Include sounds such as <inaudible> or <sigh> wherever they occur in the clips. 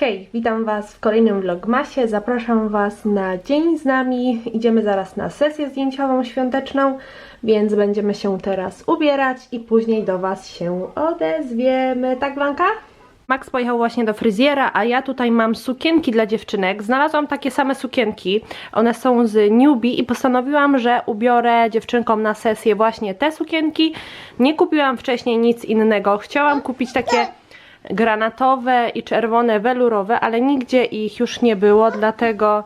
Hej, witam Was w kolejnym vlogmasie. Zapraszam Was na dzień z nami. Idziemy zaraz na sesję zdjęciową świąteczną, więc będziemy się teraz ubierać i później do Was się odezwiemy. Tak, Blanka? Max pojechał właśnie do fryzjera, a ja tutaj mam sukienki dla dziewczynek. Znalazłam takie same sukienki. One są z Newbie i postanowiłam, że ubiorę dziewczynkom na sesję właśnie te sukienki. Nie kupiłam wcześniej nic innego. Chciałam kupić takie granatowe i czerwone welurowe, ale nigdzie ich już nie było, dlatego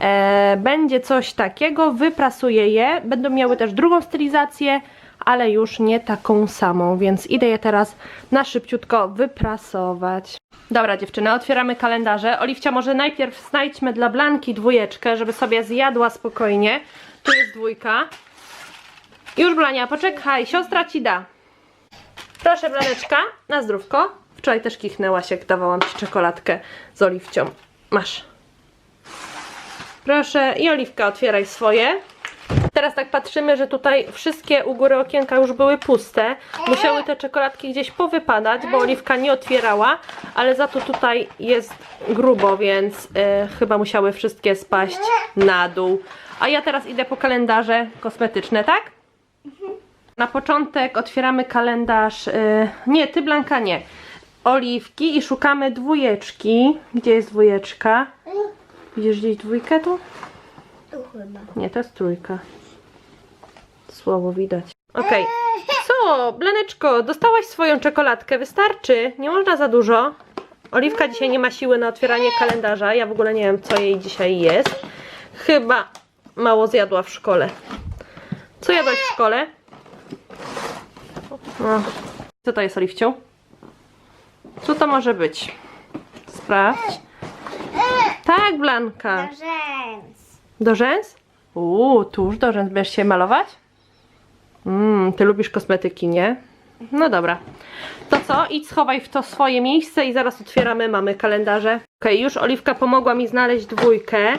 e, będzie coś takiego, wyprasuję je, będą miały też drugą stylizację, ale już nie taką samą, więc idę je teraz na szybciutko wyprasować. Dobra dziewczyny, otwieramy kalendarze. Oliwcia, może najpierw znajdźmy dla Blanki dwójeczkę, żeby sobie zjadła spokojnie. Tu jest dwójka. Już Blania, poczekaj, siostra ci da. Proszę Blaneczka, na zdrówko. Wczoraj też kichnęłaś, jak dawałam Ci czekoladkę z oliwcią. Masz. Proszę i oliwka otwieraj swoje. Teraz tak patrzymy, że tutaj wszystkie u góry okienka już były puste. Musiały te czekoladki gdzieś powypadać, bo oliwka nie otwierała, ale za to tutaj jest grubo, więc e, chyba musiały wszystkie spaść na dół. A ja teraz idę po kalendarze kosmetyczne, tak? Na początek otwieramy kalendarz. y, nie, ty Blanka nie. Oliwki i szukamy dwójeczki. Gdzie jest dwójeczka? Widzisz gdzieś dwójkę tu? Tu chyba. Nie, to jest trójka. Słowo widać. Okej. Co, Blaneczko, dostałaś swoją czekoladkę, wystarczy. Nie można za dużo. Oliwka dzisiaj nie ma siły na otwieranie kalendarza. Ja w ogóle nie wiem, co jej dzisiaj jest. Chyba mało zjadła w szkole. Co jadłaś w szkole? O. Co to jest, Oliwciu? Co to może być? Sprawdź. Tak, Blanka. Rzęs. Do rzęs? Uuu, tuż do rzęs będziesz się malować? Mmm, ty lubisz kosmetyki, nie? No dobra. To co? Idź schowaj w to swoje miejsce i zaraz otwieramy, mamy kalendarze. Okej, już Oliwka pomogła mi znaleźć dwójkę.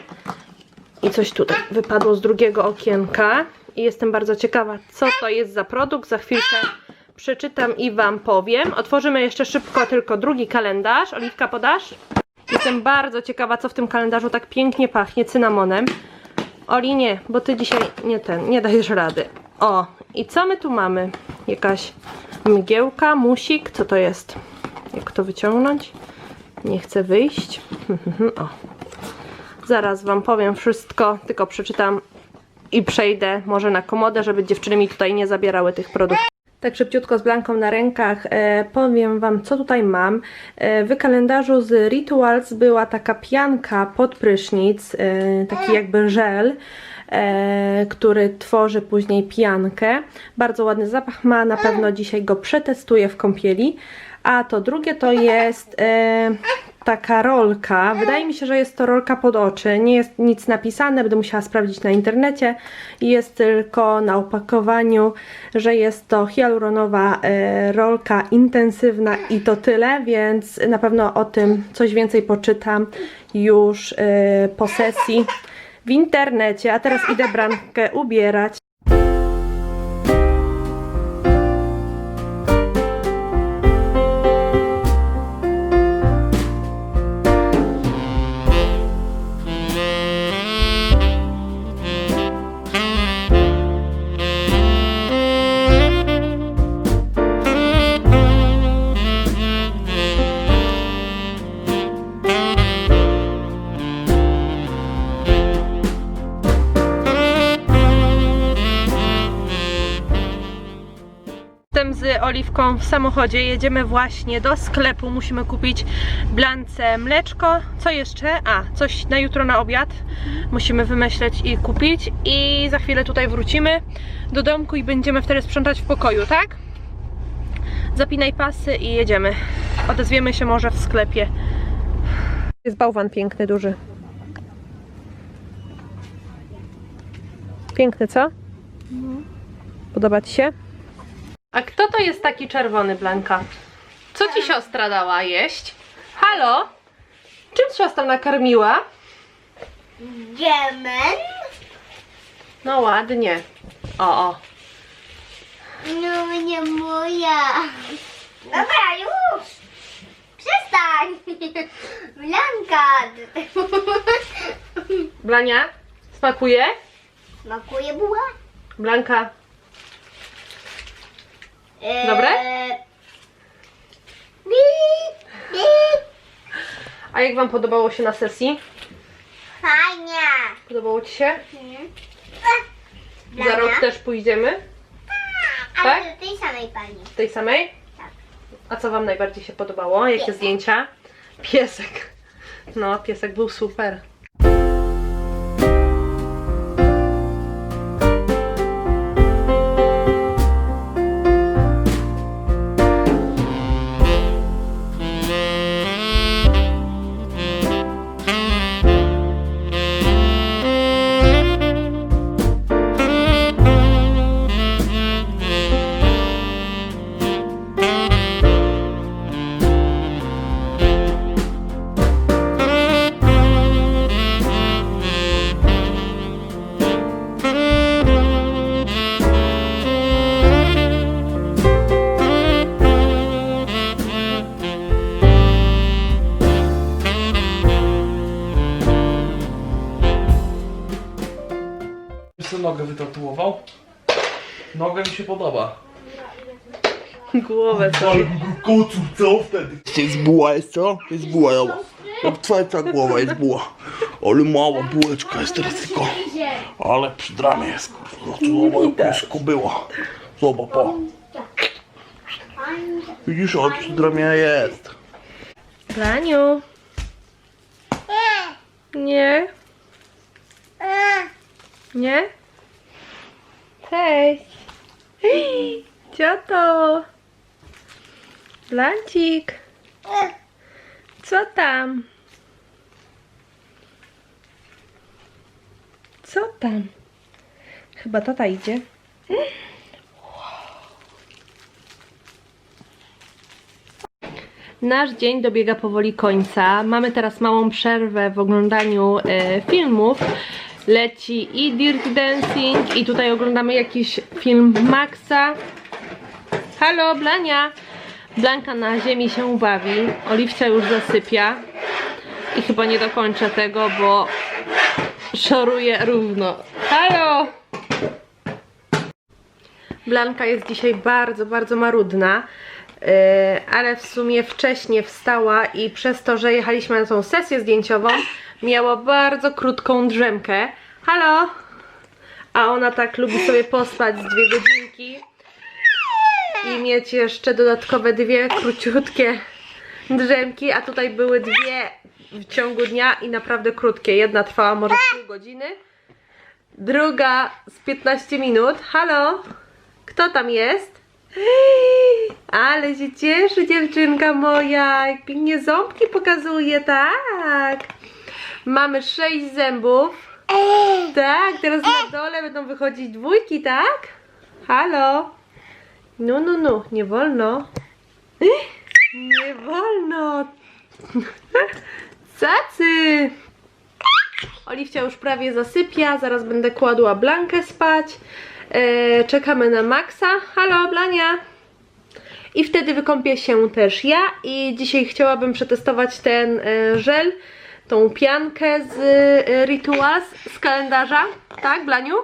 I coś tutaj wypadło z drugiego okienka. I jestem bardzo ciekawa, co to jest za produkt. Za chwilkę przeczytam i Wam powiem. Otworzymy jeszcze szybko tylko drugi kalendarz. Oliwka, podasz? Jestem bardzo ciekawa, co w tym kalendarzu tak pięknie pachnie cynamonem. Oli, nie, bo ty dzisiaj nie ten, nie dajesz rady. O, i co my tu mamy? Jakaś mgiełka, musik, co to jest? Jak to wyciągnąć? Nie chcę wyjść. <laughs> o. Zaraz wam powiem wszystko, tylko przeczytam i przejdę może na komodę, żeby dziewczyny mi tutaj nie zabierały tych produktów. Tak szybciutko z Blanką na rękach e, powiem Wam, co tutaj mam. E, w kalendarzu z Rituals była taka pianka pod prysznic, e, taki jakby żel, e, który tworzy później piankę. Bardzo ładny zapach ma, na pewno dzisiaj go przetestuję w kąpieli. A to drugie to jest e, taka rolka. Wydaje mi się, że jest to rolka pod oczy. Nie jest nic napisane, będę musiała sprawdzić na internecie. Jest tylko na opakowaniu, że jest to hialuronowa e, rolka intensywna i to tyle, więc na pewno o tym coś więcej poczytam już e, po sesji w internecie. A teraz idę Brankę ubierać. Jestem z Oliwką w samochodzie, jedziemy właśnie do sklepu, musimy kupić blance mleczko, co jeszcze? A, coś na jutro na obiad musimy wymyśleć i kupić i za chwilę tutaj wrócimy do domku i będziemy wtedy sprzątać w pokoju, tak? Zapinaj pasy i jedziemy. Odezwiemy się może w sklepie. Jest bałwan piękny, duży. Piękny, co? Podoba Ci się? A kto to jest taki czerwony, Blanka? Co ci siostra dała jeść? Halo? Czym siostra nakarmiła? Dżemem. No ładnie. O, o. No nie moja. Dobra, już. Przestań. Blanka! Blania, smakuje? Smakuje buła? Blanka, Dobre? Bip, bip. a jak Wam podobało się na sesji? Fajnie. Podobało Ci się? Mhm. Za rok też pójdziemy? Ale tak? do tej samej pani. Tej samej? Tak. A co Wam najbardziej się podobało? Jakie Piesek. zdjęcia? Piesek. No, piesek był super. Nogę mi się podoba. Głowę sobie. Kocu, co wtedy? To jest buła, jest co? Jest buła, dobra. Ta głowa jest buła. Ale mała bułeczka jest teraz tylko. Ale przy dramie jest, kurwa. No to zobacz, jak już była. Zobacz, po. Widzisz, o przy dramie jest. Blaniu. Nie? Nie? Cześć. Co to? Blancik. Co tam? Co tam? Chyba tata idzie. Nasz dzień dobiega powoli końca. Mamy teraz małą przerwę w oglądaniu e, filmów. Leci i Dirty Dancing i tutaj oglądamy jakiś film Maxa. Halo, Blania! Blanka na ziemi się bawi. Oliwcia już zasypia. I chyba nie dokończę tego, bo szoruje równo. Halo! Blanka jest dzisiaj bardzo, bardzo marudna, yy, ale w sumie wcześnie wstała i przez to, że jechaliśmy na tą sesję zdjęciową, miała bardzo krótką drzemkę. Halo! A ona tak lubi sobie pospać z dwie godzinki i mieć jeszcze dodatkowe dwie króciutkie drzemki, a tutaj były dwie w ciągu dnia i naprawdę krótkie. Jedna trwała może pół godziny, druga z 15 minut. Halo? Kto tam jest? Ale się cieszy dziewczynka moja, jak pięknie ząbki pokazuje, tak. Mamy sześć zębów. Tak, teraz na dole będą wychodzić dwójki, tak? Halo? No, no, no, nie wolno. Nie wolno. <laughs> Cacy! Oliwcia już prawie zasypia, zaraz będę kładła Blankę spać. E, czekamy na Maxa. Halo, Blania! I wtedy wykąpię się też ja i dzisiaj chciałabym przetestować ten e, żel, tą piankę z e, Rituals z kalendarza. Tak, Blaniu?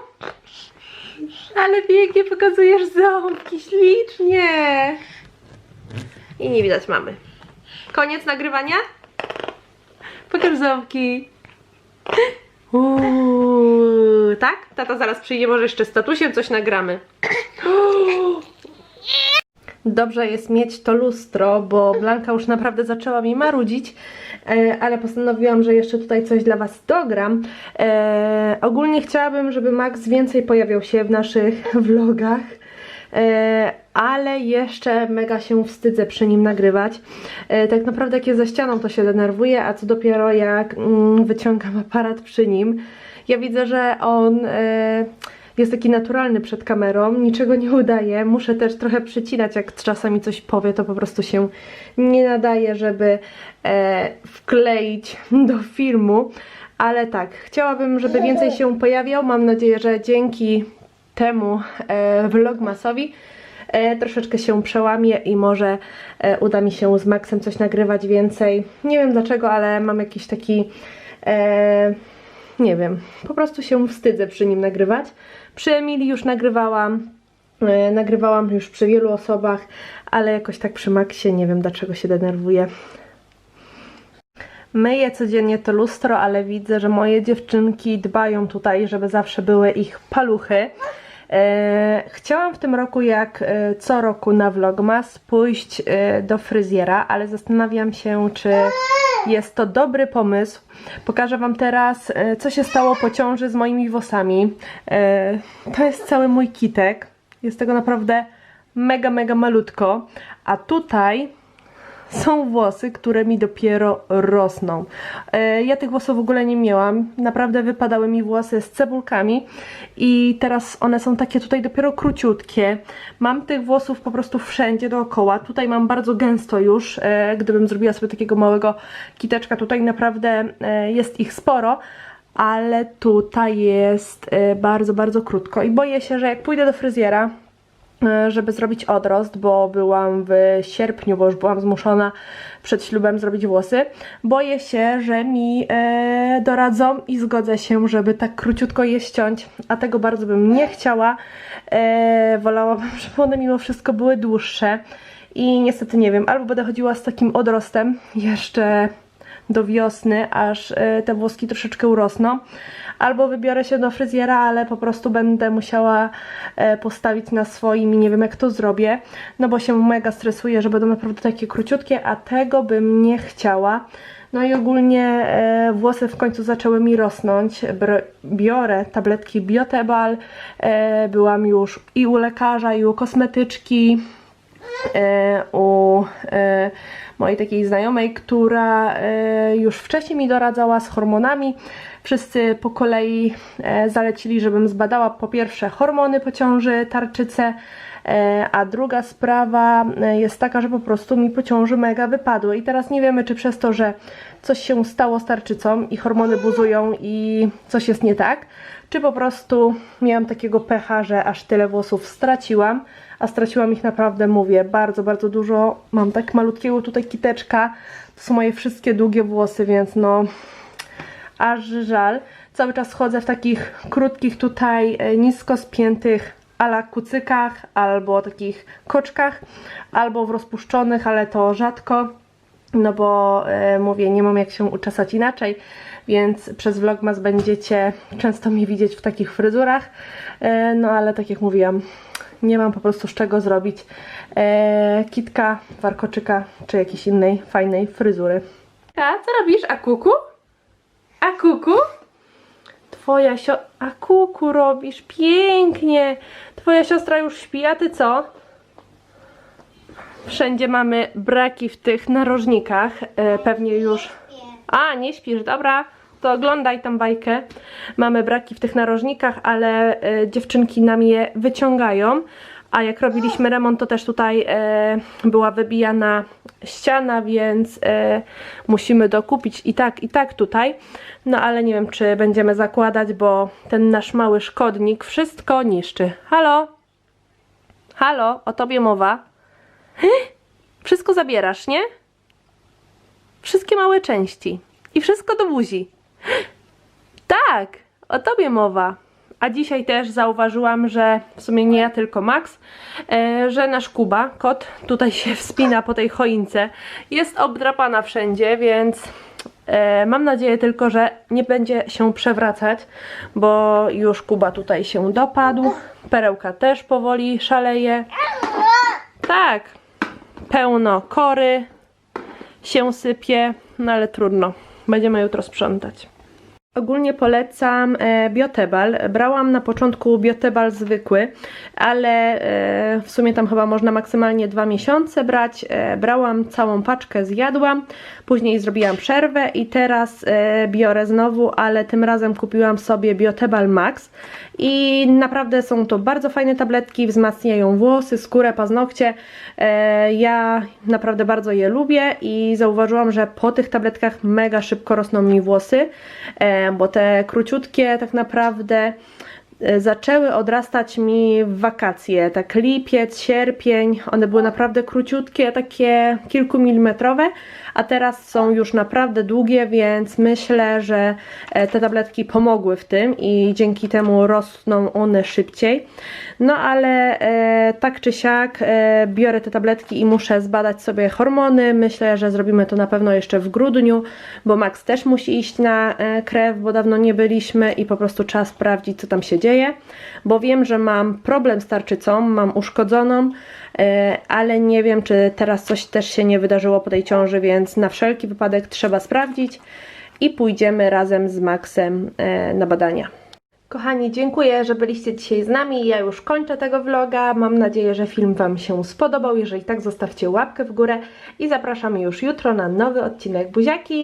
Ale pięknie pokazujesz ząbki, ślicznie! I nie widać mamy. Koniec nagrywania? Pokaż ząbki. Uuu, tak? Tata zaraz przyjdzie, może jeszcze z tatusiem coś nagramy. <gasps> <gasps> Dobrze jest mieć to lustro, bo Blanka już naprawdę zaczęła mi marudzić, e, ale postanowiłam, że jeszcze tutaj coś dla Was dogram. E, ogólnie chciałabym, żeby Max więcej pojawiał się w naszych <laughs> vlogach. E, ale jeszcze mega się wstydzę przy nim nagrywać. Tak naprawdę jak jest za ścianą to się denerwuję, a co dopiero jak mm, wyciągam aparat przy nim. Ja widzę, że on jest taki naturalny przed kamerą, niczego nie udaje. Muszę też trochę przycinać, jak czasami coś powie, to po prostu się nie nadaje, żeby e, wkleić do filmu. Ale tak, chciałabym, żeby więcej się pojawiał. Mam nadzieję, że dzięki temu e, vlogmasowi e, troszeczkę się przełamię i może e, uda mi się z Maxem coś nagrywać więcej. Nie wiem dlaczego, ale mam jakiś taki, e, nie wiem, po prostu się wstydzę przy nim nagrywać. Przy Emilii już nagrywałam, e, nagrywałam już przy wielu osobach, ale jakoś tak przy Maxie nie wiem dlaczego się denerwuję. Myję codziennie to lustro, ale widzę, że moje dziewczynki dbają tutaj, żeby zawsze były ich paluchy. E, chciałam w tym roku, jak e, co roku na Vlogmas, pójść e, do fryzjera, ale zastanawiam się, czy jest to dobry pomysł. Pokażę Wam teraz, co się stało po ciąży z moimi włosami. To jest cały mój kitek. Jest tego naprawdę mega, mega malutko. A tutaj są włosy, które mi dopiero rosną. E, Ja tych włosów w ogóle nie miałam. Naprawdę wypadały mi włosy z cebulkami i teraz one są takie tutaj dopiero króciutkie. Mam tych włosów po prostu wszędzie dookoła. Tutaj mam bardzo gęsto już. E, Gdybym zrobiła sobie takiego małego kiteczka, tutaj naprawdę e, jest ich sporo. Ale tutaj jest bardzo, bardzo krótko i boję się, że jak pójdę do fryzjera, żeby zrobić odrost, bo byłam w sierpniu, bo już byłam zmuszona przed ślubem zrobić włosy. Boję się, że mi e, doradzą i zgodzę się, żeby tak króciutko je ściąć, a tego bardzo bym nie chciała. E, wolałabym, <laughs> żeby one mimo wszystko były dłuższe. I niestety nie wiem, albo będę chodziła z takim odrostem jeszcze do wiosny, aż e, te włoski troszeczkę urosną. Albo wybiorę się do fryzjera, ale po prostu będę musiała e, postawić na swoim i nie wiem jak to zrobię, no bo się mega stresuję, że będą naprawdę takie króciutkie, a tego bym nie chciała. No i ogólnie e, włosy w końcu zaczęły mi rosnąć. Biorę tabletki Biotebal. Byłam już i u lekarza, i u kosmetyczki u mojej takiej znajomej, która e, już wcześniej mi doradzała z hormonami. Wszyscy po kolei e, zalecili, żebym zbadała po pierwsze hormony po ciąży, tarczycę, a druga sprawa e, jest taka, że po prostu mi po mega wypadły i teraz nie wiemy, czy przez to, że coś się stało z tarczycą i hormony buzują i coś jest nie tak, czy po prostu miałam takiego pecha, że aż tyle włosów straciłam, a straciłam ich naprawdę, mówię, bardzo, bardzo dużo. Mam tak malutkiego tutaj kiteczka, to są moje wszystkie długie włosy, więc no aż żal. Cały czas chodzę w takich krótkich tutaj, e, nisko spiętych ala kucykach, albo takich koczkach, albo w rozpuszczonych, ale to rzadko. No bo e, mówię, nie mam jak się uczesać inaczej, więc przez Vlogmas będziecie często mnie widzieć w takich fryzurach. E, no ale tak jak mówiłam, nie mam po prostu z czego zrobić e, kitka, warkoczyka czy jakiejś innej fajnej fryzury. A co robisz, Akuku? Akuku? Twoja sio... Akuku robisz, pięknie! Twoja siostra już śpi, a ty co? Wszędzie mamy braki w tych narożnikach. E, pewnie już. A, nie śpisz, dobra. To oglądaj tą bajkę. Mamy braki w tych narożnikach, ale e, dziewczynki nam je wyciągają. A jak robiliśmy remont, to też tutaj e, była wybijana ściana, więc e, musimy dokupić i tak, i tak tutaj. No ale nie wiem, czy będziemy zakładać, bo ten nasz mały szkodnik wszystko niszczy. Halo? Halo? O tobie mowa. Wszystko zabierasz, nie? Wszystkie małe części. I wszystko do buzi. Tak, o tobie mowa. A dzisiaj też zauważyłam, że w sumie nie ja, tylko Max, e, że nasz Kuba, kot, tutaj się wspina po tej choince. Jest obdrapana wszędzie, więc e, mam nadzieję tylko, że nie będzie się przewracać, bo już Kuba tutaj się dopadł. Perełka też powoli szaleje. Tak, pełno kory się sypie, no ale trudno. Będziemy jutro sprzątać. Ogólnie polecam e, Biotebal. Brałam na początku Biotebal zwykły, ale e, w sumie tam chyba można maksymalnie dwa miesiące brać. E, brałam całą paczkę, zjadłam, później zrobiłam przerwę i teraz biorę znowu, ale tym razem kupiłam sobie Biotebal Max i naprawdę są to bardzo fajne tabletki, wzmacniają włosy, skórę, paznokcie. E, ja naprawdę bardzo je lubię i zauważyłam, że po tych tabletkach mega szybko rosną mi włosy, e, bo te króciutkie tak naprawdę zaczęły odrastać mi w wakacje, tak lipiec, sierpień, one były naprawdę króciutkie, takie kilkumilimetrowe, a teraz są już naprawdę długie, więc myślę, że e, te tabletki pomogły w tym i dzięki temu rosną one szybciej. No ale e, tak czy siak e, biorę te tabletki i muszę zbadać sobie hormony. Myślę, że zrobimy to na pewno jeszcze w grudniu, bo Max też musi iść na e, krew, bo dawno nie byliśmy i po prostu trzeba sprawdzić, co tam się dzieje, bo wiem, że mam problem z tarczycą, mam uszkodzoną, e, ale nie wiem, czy teraz coś też się nie wydarzyło po tej ciąży, więc na wszelki wypadek trzeba sprawdzić i pójdziemy razem z Maxem e, na badania. Kochani, dziękuję, że byliście dzisiaj z nami. Ja już kończę tego vloga. Mam nadzieję, że film Wam się spodobał. Jeżeli tak, zostawcie łapkę w górę i zapraszamy już jutro na nowy odcinek Buziaki.